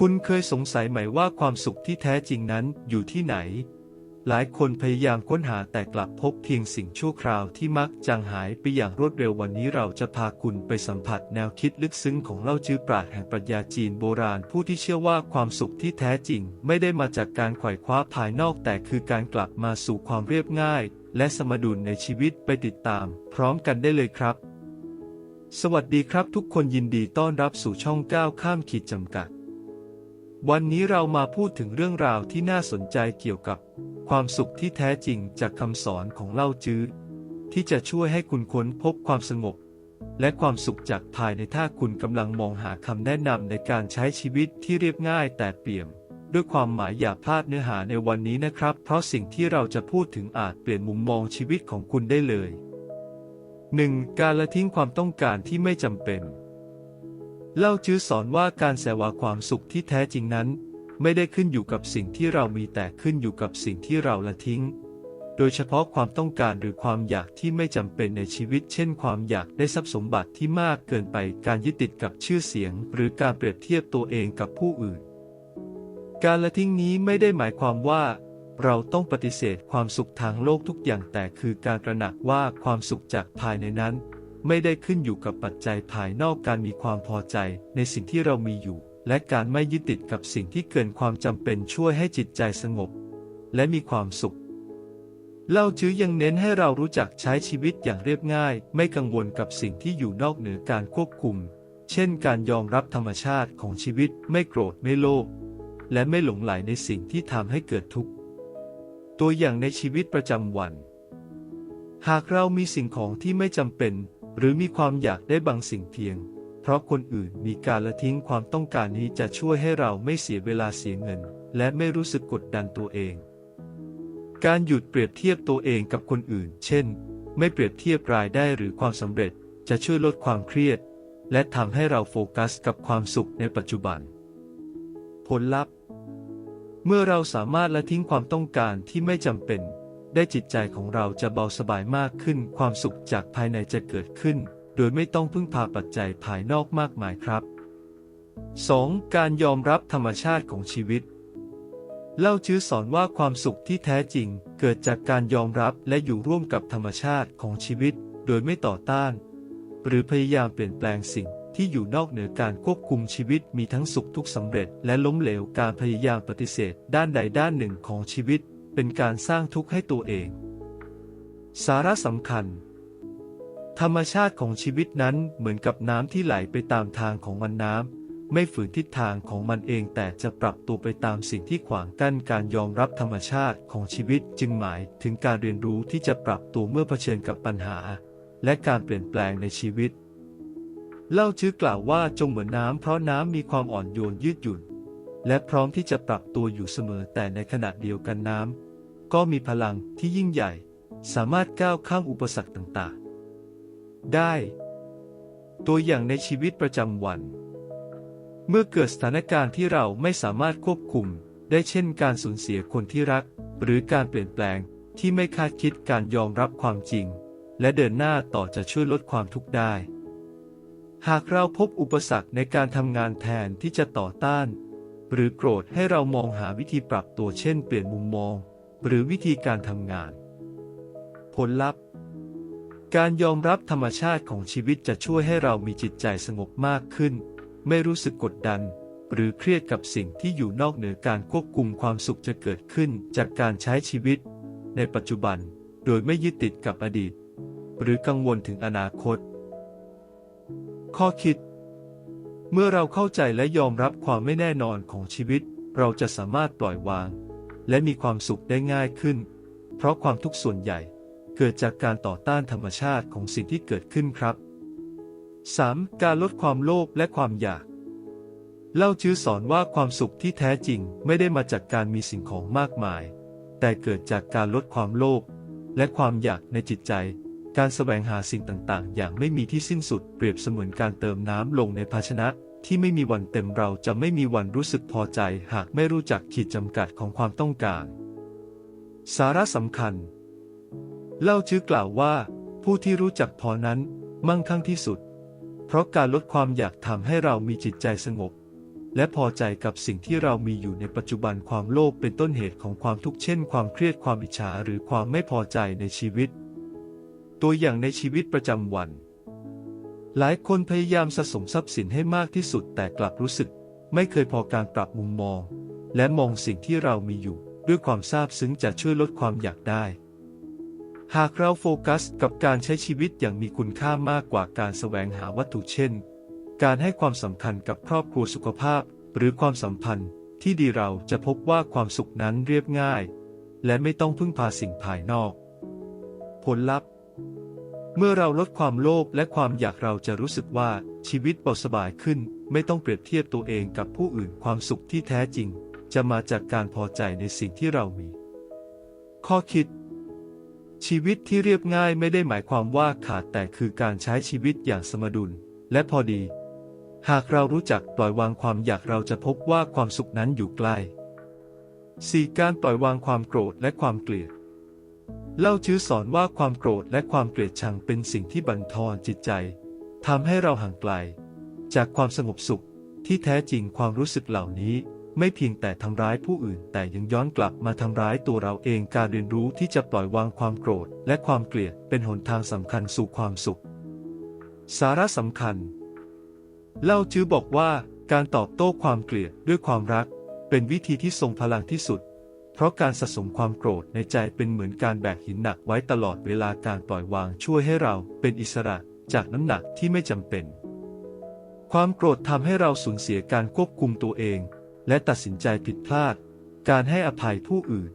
คุณเคยสงสัยไหมว่าความสุขที่แท้จริงนั้นอยู่ที่ไหน หลายคนพยายามค้นหาแต่กลับพบเพียงสิ่งชั่วคราวที่มักจางหายไปอย่างรวดเร็ววันนี้เราจะพาคุณไปสัมผัสแนวคิดลึกซึ้งของเล่าจื้อปราชญ์แห่งปรัชญาจีนโบราณผู้ที่เชื่อว่าความสุขที่แท้จริง ไม่ได้มาจากการไขว่คว้าภายนอกแต่คือการกลับมาสู่ความเรียบง่าย และสมดุลในชีวิตไปติดตาม พร้อมกันได้เลยครับ สวัสดีครับทุกคนยินดีต้อนรับสู่ช่องก้าวข้ามขีดจำกัด วันนี้เรามาพูดถึงเรื่องราวที่น่าสนใจเกี่ยวกับ ความสุขที่แท้จริงจากคำสอนของเล่าจื้อ ที่จะช่วยให้คุณค้นพบความสงบ และความสุขจากภายในถ้าคุณกำลังมองหาคำแนะนำในการใช้ชีวิตที่เรียบง่ายแต่เปี่ยม ด้วยความหมายอย่าพลาดเนื้อหาในวันนี้นะครับ เพราะสิ่งที่เราจะพูดถึงอาจเปลี่ยนมุมมองชีวิตของคุณได้เลย 1. การละทิ้งความต้องการที่ไม่จำเป็น เล่าจื้อสอนว่าการแสวาความสุขที่แท้จริงนั้น ไม่ได้ขึ้นอยู่กับสิ่งที่เรามีแต่ขึ้นอยู่กับสิ่งที่เราละทิ้ง โดยเฉพาะความต้องการหรือความอยากที่ไม่จำเป็นในชีวิต เช่น ความอยากได้ทรัพย์สมบัติที่มากเกินไปการยึดติดกับชื่อเสียง หรือการเปรียบเทียบตัวเองกับผู้อื่น การละทิ้งนี้ไม่ได้หมายความว่า เราต้องปฏิเสธความสุขทางโลกทุกอย่างแต่คือการตระหนักว่าความสุขจากภายในนั้น ไม่ได้ขึ้นอยู่กับปัจจัยภายนอกการมีความพอใจในสิ่งที่เรามีอยู่ และการไม่ยึดติดกับสิ่งที่เกินความจำเป็นช่วยให้จิตใจสงบ และมีความสุขเล่าจื้อยังเน้นให้เรารู้จักใช้ชีวิตอย่างเรียบง่าย ไม่กังวลกับสิ่งที่อยู่นอกเหนือการควบคุม เช่นการยอมรับธรรมชาติของชีวิตไม่โกรธไม่โลภและไม่หลงไหลในสิ่งที่ทำให้เกิดทุกข์ ตัวอย่างในชีวิตประจำวัน หากเรามีสิ่งของที่ไม่จำเป็น หรือมีความอยากได้บางสิ่งเพียง เพราะคนอื่นมีการละทิ้งความต้องการนี้จะช่วยให้เราไม่เสียเวลาเสียเงิน และไม่รู้สึกกดดันตัวเอง การหยุดเปรียบเทียบตัวเองกับคนอื่น เช่น ไม่เปรียบเทียบรายได้หรือความสำเร็จจะช่วยลดความเครียด และทำให้เราโฟกัสกับความสุขในปัจจุบัน ผลลัพธ์ เมื่อเราสามารถละทิ้งความต้องการที่ไม่จำเป็น ได้จิตใจของเราจะเบาสบายมากขึ้น ความสุขจากภายในจะเกิดขึ้น โดยไม่ต้องพึ่งพาปัจจัยภายนอกมากมายครับ 2. การยอมรับธรรมชาติของชีวิต เล่าชื้อสอนว่าความสุขที่แท้จริง เกิดจากการยอมรับและอยู่ร่วมกับธรรมชาติของชีวิต โดยไม่ต่อต้าน หรือพยายามเปลี่ยนแปลงสิ่งที่อยู่นอกเหนือการควบคุมชีวิตมีทั้งสุขทุกข์สำเร็จ และล้มเหลวการพยายามปฏิเสธ ด้านใดด้านหนึ่งของชีวิต เป็นการสร้างทุกข์ให้ตัวเอง สาระสำคัญ ธรรมชาติของชีวิตนั้นเหมือนกับน้ำที่ไหลไปตามทางของมันน้ำไม่ฝืนทิศทางของมันเองแต่จะปรับตัวไปตามสิ่งที่ขวางกั้นการยอมรับธรรมชาติของชีวิตจึงหมายถึงการเรียนรู้ที่จะปรับตัวเมื่อเผชิญกับปัญหา และการเปลี่ยนแปลงในชีวิต เล่าชื่อกล่าวว่าจงเหมือนน้ำเพราะน้ำมีความอ่อนโยนยืดหยุ่นและพร้อมที่จะปรับตัวอยู่เสมอแต่ในขณะเดียวกันน้ำ ก็มีพลังที่ยิ่งใหญ่ สามารถก้าวข้ามอุปสรรคต่างๆ ได้ ตัวอย่างในชีวิตประจำวัน เมื่อเกิดสถานการณ์ที่เราไม่สามารถควบคุม ได้เช่นการสูญเสียคนที่รัก หรือการเปลี่ยนแปลงที่ไม่คาดคิดการยอมรับความจริง และเดินหน้าต่อจะช่วยลดความทุกข์ได้ หากเราพบอุปสรรคในการทำงานแทนที่จะต่อต้าน หรือโกรธให้เรามองหาวิธีปรับตัวเช่น เปลี่ยนมุมมอง หรือวิธีการทำงาน ผลลัพธ์ การยอมรับธรรมชาติของชีวิตจะช่วยให้เรามีจิตใจสงบมากขึ้น ไม่รู้สึกกดดัน หรือเครียดกับสิ่งที่อยู่นอกเหนือการควบคุมความสุขจะเกิดขึ้นจากการใช้ชีวิต ในปัจจุบันโดยไม่ยึดติดกับอดีต หรือกังวลถึงอนาคต ข้อคิด เมื่อเราเข้าใจและยอมรับความไม่แน่นอนของชีวิต เราจะสามารถปล่อยวาง และมีความสุขได้ง่ายขึ้น เพราะความทุกข์ส่วนใหญ่ เกิดจากการต่อต้านธรรมชาติของสิ่งที่เกิดขึ้นครับ 3. การลดความโลภและความอยาก เล่าชื้อสอนว่าความสุขที่แท้จริงไม่ได้มาจากการมีสิ่งของมากมาย แต่เกิดจากการลดความโลภและความอยากในจิตใจ การแสวงหาสิ่งต่างๆ อย่างไม่มีที่สิ้นสุดเปรียบเสมือนการเติมน้ำลงในภาชนะ ที่ไม่มีวันเต็มเราจะไม่มีวันรู้สึกพอใจหากไม่รู้จักขีดจำกัดของความต้องการ สาระสำคัญ เล่าชื้อกล่าวว่า ผู้ที่รู้จักพอนั้นมั่งคั่งที่สุด เพราะการลดความอยากทำให้เรามีจิตใจสงบ และพอใจกับสิ่งที่เรามีอยู่ในปัจจุบันความโลภเป็นต้นเหตุของความทุกข์เช่น ความเครียดความอิจฉาหรือความไม่พอใจในชีวิต ตัวอย่างในชีวิตประจำวัน หลายคนพยายามสะสมทรัพย์สินให้มากที่สุดแต่กลับรู้สึก ไม่เคยพอการปรับมุมมอง และมองสิ่งที่เรามีอยู่ ด้วยความซาบซึ้งจะช่วยลดความอยากได้ หากเราโฟกัสกับการใช้ชีวิตอย่างมีคุณค่ามากกว่าการแสวงหาวัตถุเช่น การให้ความสำคัญกับครอบครัวสุขภาพ หรือความสัมพันธ์ที่ดีเราจะพบว่าความสุขนั้นเรียบง่าย และไม่ต้องพึ่งพาสิ่งภายนอก ผลลัพธ์ เมื่อเราลดความโลภและความอยากเราจะรู้สึกว่าชีวิตเบาสบายขึ้น ไม่ต้องเปรียบเทียบตัวเองกับผู้อื่นความสุขที่แท้จริง จะมาจากการพอใจในสิ่งที่เรามี ข้อคิด ชีวิตที่เรียบง่ายไม่ได้หมายความว่าขาดแต่คือการใช้ชีวิตอย่างสมดุล และพอดี หากเรารู้จักปล่อยวางความอยากเราจะพบว่าความสุขนั้นอยู่ใกล้ 4. การปล่อยวางความโกรธและความเกลียด เล่าชื้อสอนว่าความโกรธและความเกลียดชังเป็นสิ่งที่บั่นทอนจิตใจทำให้เราห่างไกล จากความสงบสุขที่แท้จริงความรู้สึกเหล่านี้ไม่เพียงแต่ทำร้ายผู้อื่น แต่ยังย้อนกลับมาทำร้ายตัวเราเองการเรียนรู้ที่จะปล่อยวางความโกรธและความเกลียดเป็นหนทางสำคัญสู่ความสุข สาระสำคัญ เล่าจื้อบอกว่าการตอบโต้ความเกลียดด้วยความรัก เป็นวิธีที่ทรงพลังที่สุด เพราะการสะสมความโกรธในใจเป็นเหมือนการแบกหินหนักไว้ตลอดเวลาการปล่อยวางช่วยให้เราเป็นอิสระจากน้ำหนักที่ไม่จำเป็น ความโกรธทำให้เราสูญเสียการควบคุมตัวเอง และตัดสินใจผิดพลาด การให้อภัยผู้อื่น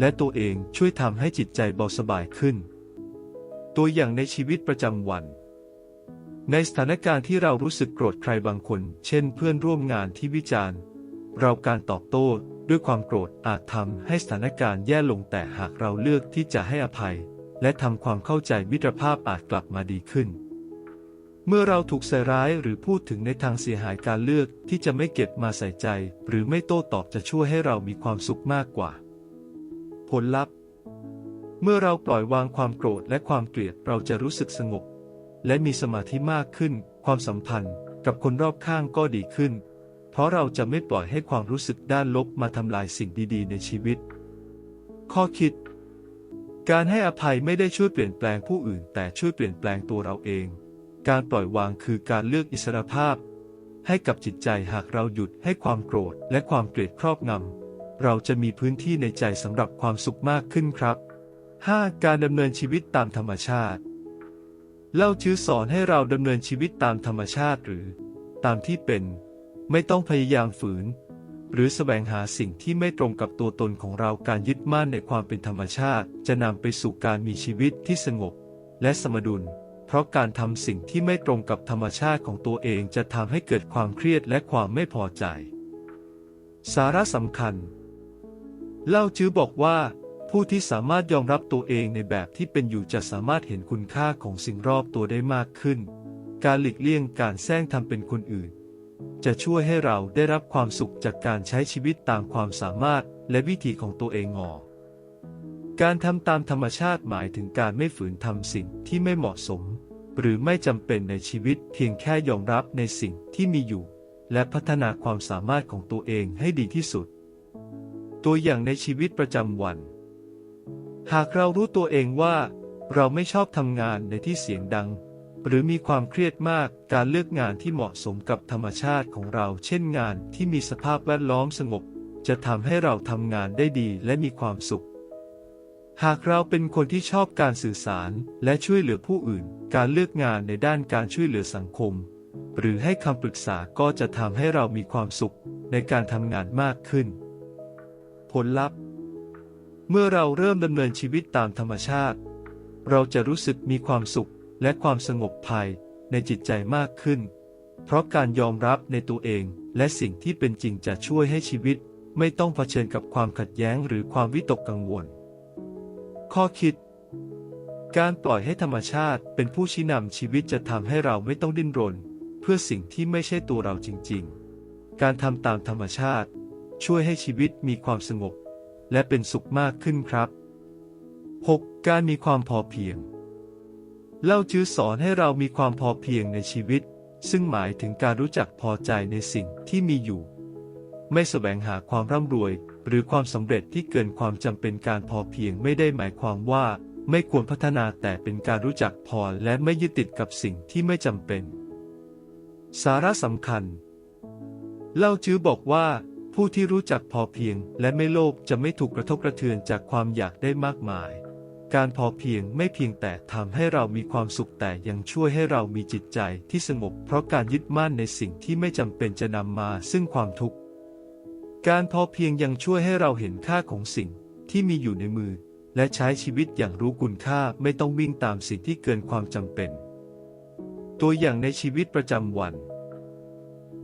และตัวเองช่วยทำให้จิตใจเบาสบายขึ้น ตัวอย่างในชีวิตประจำวัน ในสถานการณ์ที่เรารู้สึกโกรธใครบางคน เช่น เพื่อนร่วมงานที่วิจารณ์ เราการตอบโต้ ด้วยความโกรธอาจทำให้สถานการณ์แย่ลงแต่หากเราเลือกที่จะให้อภัย และทำความเข้าใจมิตรภาพอาจกลับมาดีขึ้น เมื่อเราถูกใส่ร้ายหรือพูดถึงในทางเสียหายการเลือกที่จะไม่เก็บมาใส่ใจ หรือไม่โต้ตอบจะช่วยให้เรามีความสุขมากกว่า ผลลัพธ์ เมื่อเราปล่อยวางความโกรธและความเกลียดเราจะรู้สึกสงบ และมีสมาธิมากขึ้น ความสัมพันธ์กับคนรอบข้างก็ดีขึ้น เพราะเราจะไม่ปล่อยให้ความรู้สึกด้านลบมาทำลายสิ่งดีๆ ในชีวิต ข้อคิด การให้อภัยไม่ได้ช่วยเปลี่ยนแปลงผู้อื่น แต่ช่วยเปลี่ยนแปลงตัวเราเอง การปล่อยวางคือการเลือกอิสรภาพ ให้กับจิตใจหากเราหยุดให้ความโกรธและความเกลียดครอบงำเราจะมีพื้นที่ในใจสำหรับความสุขมากขึ้นครับ 5. การดำเนินชีวิตตามธรรมชาติ เล่าชื้อสอนให้เราดำเนินชีวิตตามธรรมชาติหรือ ตามที่เป็น ไม่ต้องพยายามฝืน หรือสแสวงหาสิ่งที่ไม่ตรงกับตัวตนของเราการยึดมั่นในความเป็นธรรมชาติ จะนำไปสู่การมีชีวิตที่สงบ และสมดุล เพราะการทำสิ่งที่ไม่ตรงกับธรรมชาติของตัวเองจะทำให้เกิดความเครียดและความไม่พอใจ สาระสำคัญ เล่าจื้อบอกว่าผู้ที่สามารถยอมรับตัวเองในแบบที่เป็นอยู่จะสามารถเห็นคุณค่าของสิ่งรอบตัวได้มากขึ้น การหลีกเลี่ยงการแซงทำเป็นคนอื่น จะช่วยให้เราได้รับความสุขจากการใช้ชีวิตตามความสามารถและวิธีของตัวเองงอการทำตามธรรมชาติหมายถึงการไม่ฝืนทำสิ่งที่ไม่เหมาะสม หรือไม่จำเป็นในชีวิตเพียงแค่ยอมรับในสิ่งที่มีอยู่ และพัฒนาความสามารถของตัวเองให้ดีที่สุด ตัวอย่างในชีวิตประจำวัน หากเรารู้ตัวเองว่า เราไม่ชอบทำงานในที่เสียงดัง หรือมีความเครียดมากการเลือกงานที่เหมาะสมกับธรรมชาติของเรา เช่นงานที่มีสภาพแวดล้อมสงบ จะทำให้เราทำงานได้ดีและมีความสุข หากเราเป็นคนที่ชอบการสื่อสารและช่วยเหลือผู้อื่น การเลือกงานในด้านการช่วยเหลือสังคม หรือให้คำปรึกษาก็จะทำให้เรามีความสุขในการทำงานมากขึ้น ผลลัพธ์ เมื่อเราเริ่มดำเนินชีวิตตามธรรมชาติ เราจะรู้สึกมีความสุข และความสงบภายในจิตใจมากขึ้น เพราะการยอมรับในตัวเองและสิ่งที่เป็นจริงจะช่วยให้ชีวิตไม่ต้องเผชิญกับความขัดแย้งหรือความวิตกกังวล ข้อคิด การปล่อยให้ธรรมชาติเป็นผู้ชี้นำชีวิตจะทำให้เราไม่ต้องดิ้นรน เพื่อสิ่งที่ไม่ใช่ตัวเราจริง ๆ การทำตามธรรมชาติ ช่วยให้ชีวิตมีความสงบ และเป็นสุขมากขึ้นครับ 6. การมีความพอเพียง เล่าจื้อสอนให้เรามีความพอเพียงในชีวิต ซึ่งหมายถึงการรู้จักพอใจในสิ่งที่มีอยู่ ไม่แสวงหาความร่ำรวย หรือความสำเร็จที่เกินความจำเป็นการพอเพียงไม่ได้หมายความว่าไม่ควรพัฒนาแต่เป็นการรู้จักพอและไม่ยึดติดกับสิ่งที่ไม่จำเป็น สาระสำคัญ เล่าจื้อบอกว่า ผู้ที่รู้จักพอเพียงและไม่โลภจะไม่ถูกกระทบกระเทือนจากความอยากได้มากมาย การพอเพียงไม่เพียงแต่ทำให้เรามีความสุขแต่ยังช่วยให้เรามีจิตใจที่สงบเพราะการยึดมั่นในสิ่งที่ไม่จำเป็นจะนำมาซึ่งความทุกข์ การพอเพียงยังช่วยให้เราเห็นค่าของสิ่งที่มีอยู่ในมือ และใช้ชีวิตอย่างรู้คุณค่าไม่ต้องวิ่งตามสิ่งที่เกินความจำเป็น ตัวอย่างในชีวิตประจำวัน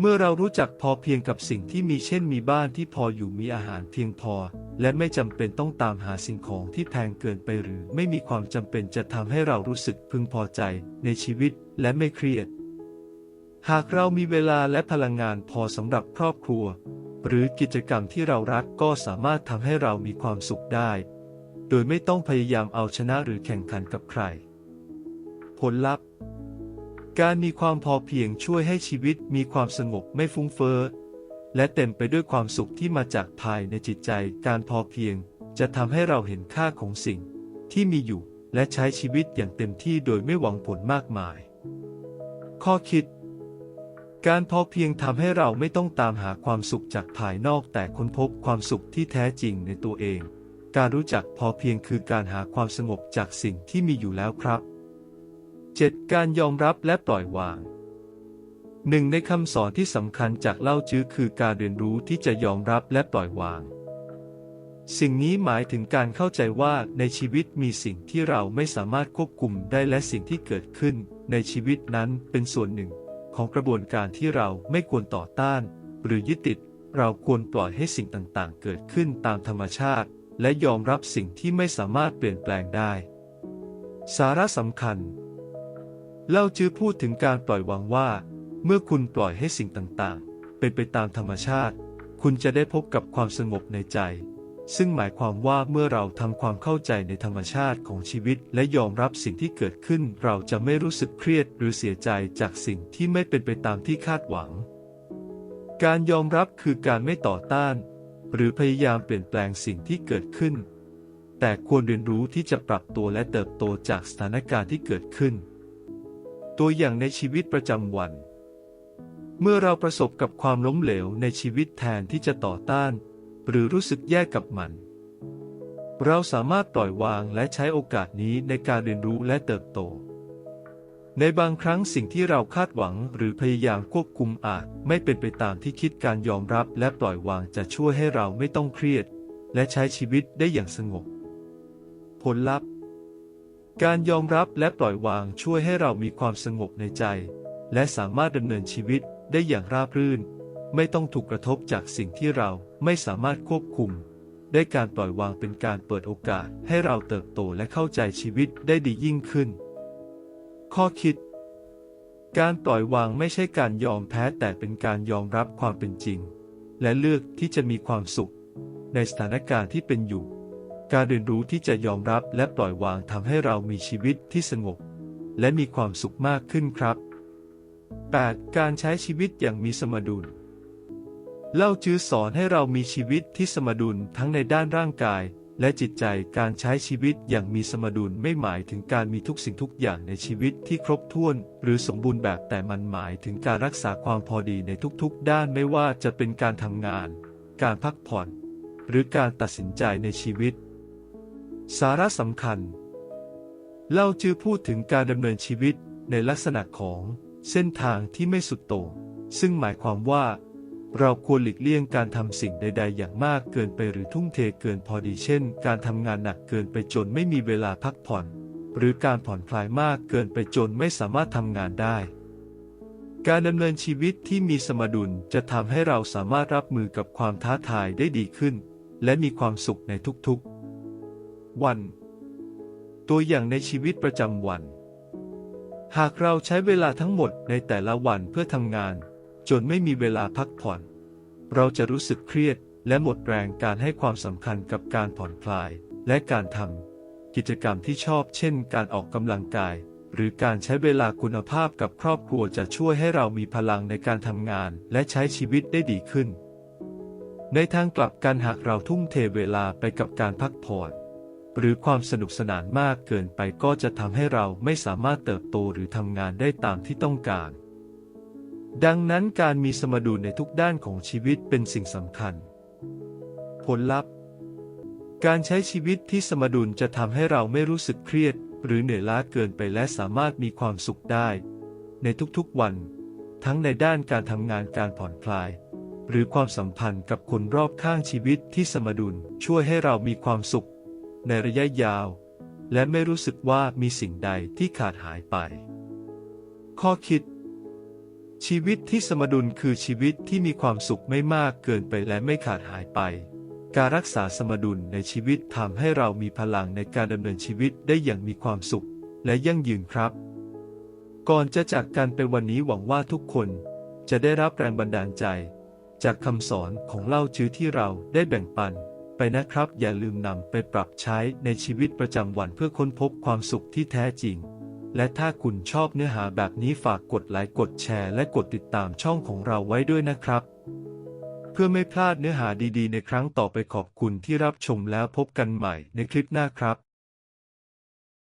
เมื่อเรารู้จักพอเพียงกับสิ่งที่มีเช่นมีบ้านที่พออยู่มีอาหารเพียงพอ และไม่จำเป็นต้องตามหาสิ่งของที่แพงเกินไปหรือไม่มีความจำเป็นจะทำให้เรารู้สึกพึงพอใจในชีวิตและไม่เครียด หากเรามีเวลาและพลังงานพอสำหรับครอบครัว หรือกิจกรรมที่เรารักก็สามารถทำให้เรามีความสุขได้ โดยไม่ต้องพยายามเอาชนะหรือแข่งขันกับใคร ผลลัพธ์ การมีความพอเพียงช่วยให้ชีวิตมีความสงบไม่ฟุ้งเฟ้อและเต็มไปด้วยความสุขที่มาจากภายในจิตใจ การพอเพียงจะทำให้เราเห็นค่าของสิ่งที่มีอยู่และใช้ชีวิตอย่างเต็มที่โดยไม่หวังผลมากมาย ข้อคิด การพอเพียงทำให้เราไม่ต้องตามหาความสุขจากภายนอกแต่ค้นพบความสุขที่แท้จริงในตัวเอง การรู้จักพอเพียงคือการหาความสงบจากสิ่งที่มีอยู่แล้วครับ 7. การยอมรับและปล่อยวาง หนึ่งในคำสอนที่สำคัญจากเล่าจื้อคือการเรียนรู้ที่จะยอมรับและปล่อยวาง สิ่งนี้หมายถึงการเข้าใจว่าในชีวิตมีสิ่งที่เราไม่สามารถควบคุมได้และสิ่งที่เกิดขึ้น ในชีวิตนั้นเป็นส่วนหนึ่ง ของกระบวนการที่เราไม่ควรต่อต้าน หรือยึดติด เราควรปล่อยให้สิ่งต่างๆ เกิดขึ้นตามธรรมชาติ และยอมรับสิ่งที่ไม่สามารถเปลี่ยนแปลงได้ สาระสำคัญ เล่าจื้อพูดถึงการปล่อยวางว่า เมื่อคุณปล่อยให้สิ่งต่างๆ เป็นไปตามธรรมชาติ คุณจะได้พบกับความสงบในใจ ซึ่งหมายความว่าเมื่อเราทำความเข้าใจในธรรมชาติของชีวิต และยอมรับสิ่งที่เกิดขึ้น เราจะไม่รู้สึกเครียดหรือเสียใจจากสิ่งที่ไม่เป็นไปตามที่คาดหวัง การยอมรับคือการไม่ต่อต้าน หรือพยายามเปลี่ยนแปลงสิ่งที่เกิดขึ้น แต่ควรเรียนรู้ที่จะปรับตัวและเติบโตจากสถานการณ์ที่เกิดขึ้น ตัวอย่างในชีวิตประจำวัน เมื่อเราประสบกับความล้มเหลวในชีวิตแทนที่จะต่อต้าน หรือรู้สึกแย่กับมัน เราสามารถปล่อยวางและใช้โอกาสนี้ในการเรียนรู้และเติบโต ในบางครั้งสิ่งที่เราคาดหวังหรือพยายามควบคุมอาจไม่เป็นไปตามที่คิดการยอมรับและปล่อยวางจะช่วยให้เราไม่ต้องเครียด และใช้ชีวิตได้อย่างสงบ ผลลัพธ์ การยอมรับและปล่อยวางช่วยให้เรามีความสงบในใจ และสามารถดำเนินชีวิตได้อย่างราบรื่น ไม่ต้องถูกกระทบจากสิ่งที่เราไม่สามารถควบคุม ได้การปล่อยวางเป็นการเปิดโอกาสให้เราเติบโตและเข้าใจชีวิตได้ดียิ่งขึ้น ข้อคิด การปล่อยวางไม่ใช่การยอมแพ้แต่เป็นการยอมรับความเป็นจริง และเลือกที่จะมีความสุข ในสถานการณ์ที่เป็นอยู่ การเรียนรู้ที่จะยอมรับและปล่อยวางทำให้เรามีชีวิตที่สงบ และมีความสุขมากขึ้นครับ 8. การใช้ชีวิตอย่างมีสมดุล เล่าจื้อสอนให้เรามีชีวิตที่สมดุลทั้งในด้านร่างกาย และจิตใจการใช้ชีวิตอย่างมีสมดุลไม่หมายถึงการมีทุกสิ่งทุกอย่างในชีวิตที่ครบถ้วน หรือสมบูรณ์แบบแต่มันหมายถึงการรักษาความพอดีในทุกๆ ด้านไม่ว่าจะเป็นการทำงาน การพักผ่อน หรือการตัดสินใจในชีวิต สาระสำคัญเล่าจือพูดถึงการดำเนินชีวิตในลักษณะของเส้นทางที่ไม่สุดโต่งซึ่งหมายความว่า เราควรหลีกเลี่ยงการทำสิ่งใด ๆ อย่างมากเกินไปหรือทุ่มเทเกินพอดีเช่น การทำงานหนักเกินไปจนไม่มีเวลาพักผ่อน หรือการผ่อนคลายมากเกินไปจนไม่สามารถทำงานได้ การดำเนินชีวิตที่มีสมดุลจะทำให้เราสามารถรับมือกับความท้าทายได้ดีขึ้น และมีความสุขในทุกๆ วัน ตัวอย่างในชีวิตประจำวัน หากเราใช้เวลาทั้งหมดในแต่ละวันเพื่อทำงาน จนไม่มีเวลาพักผ่อน เราจะรู้สึกเครียดและหมดแรงการให้ความสำคัญกับการผ่อนคลายและการทำกิจกรรมที่ชอบเช่น การออกกำลังกาย หรือการใช้เวลาคุณภาพกับครอบครัวจะช่วยให้เรามีพลังในการทำงานและใช้ชีวิตได้ดีขึ้น ในทางกลับกันหากเราทุ่มเทเวลาไปกับการพักผ่อน หรือความสนุกสนานมากเกินไปก็จะทำให้เราไม่สามารถเติบโตหรือทำงานได้ตามที่ต้องการ ดังนั้นการมีสมดุลในทุกด้านของชีวิตเป็นสิ่งสำคัญ ผลลัพธ์ การใช้ชีวิตที่สมดุลจะทำให้เราไม่รู้สึกเครียด หรือเหนื่อยล้าเกินไปและสามารถมีความสุขได้ ในทุกๆวัน ทั้งในด้านการทำงานการผ่อนคลายหรือความสัมพันธ์กับคนรอบข้างชีวิตที่สมดุลช่วยให้เรามีความสุข ในระยะยาว และไม่รู้สึกว่ามีสิ่งใดที่ขาดหายไป ข้อคิด ชีวิตที่สมดุลคือชีวิตที่มีความสุขไม่มากเกินไปและไม่ขาดหายไป การรักษาสมดุลในชีวิตทำให้เรามีพลังในการดำเนินชีวิตได้อย่างมีความสุข และยั่งยืนครับ ก่อนจะจากกันไปวันนี้หวังว่าทุกคนจะได้รับแรงบันดาลใจ จากคำสอนของเล่าจื้อที่เราได้แบ่งปัน ไปนะครับ อย่าลืมนำไปปรับใช้ในชีวิตประจำวันเพื่อค้นพบความสุขที่แท้จริง และถ้าคุณชอบเนื้อหาแบบนี้ฝากกดไลค์กดแชร์และกดติดตามช่องของเราไว้ด้วยนะครับ เพื่อไม่พลาดเนื้อหาดีๆ ในครั้งต่อไปขอบคุณที่รับชมแล้วพบกันใหม่ในคลิปหน้าครับ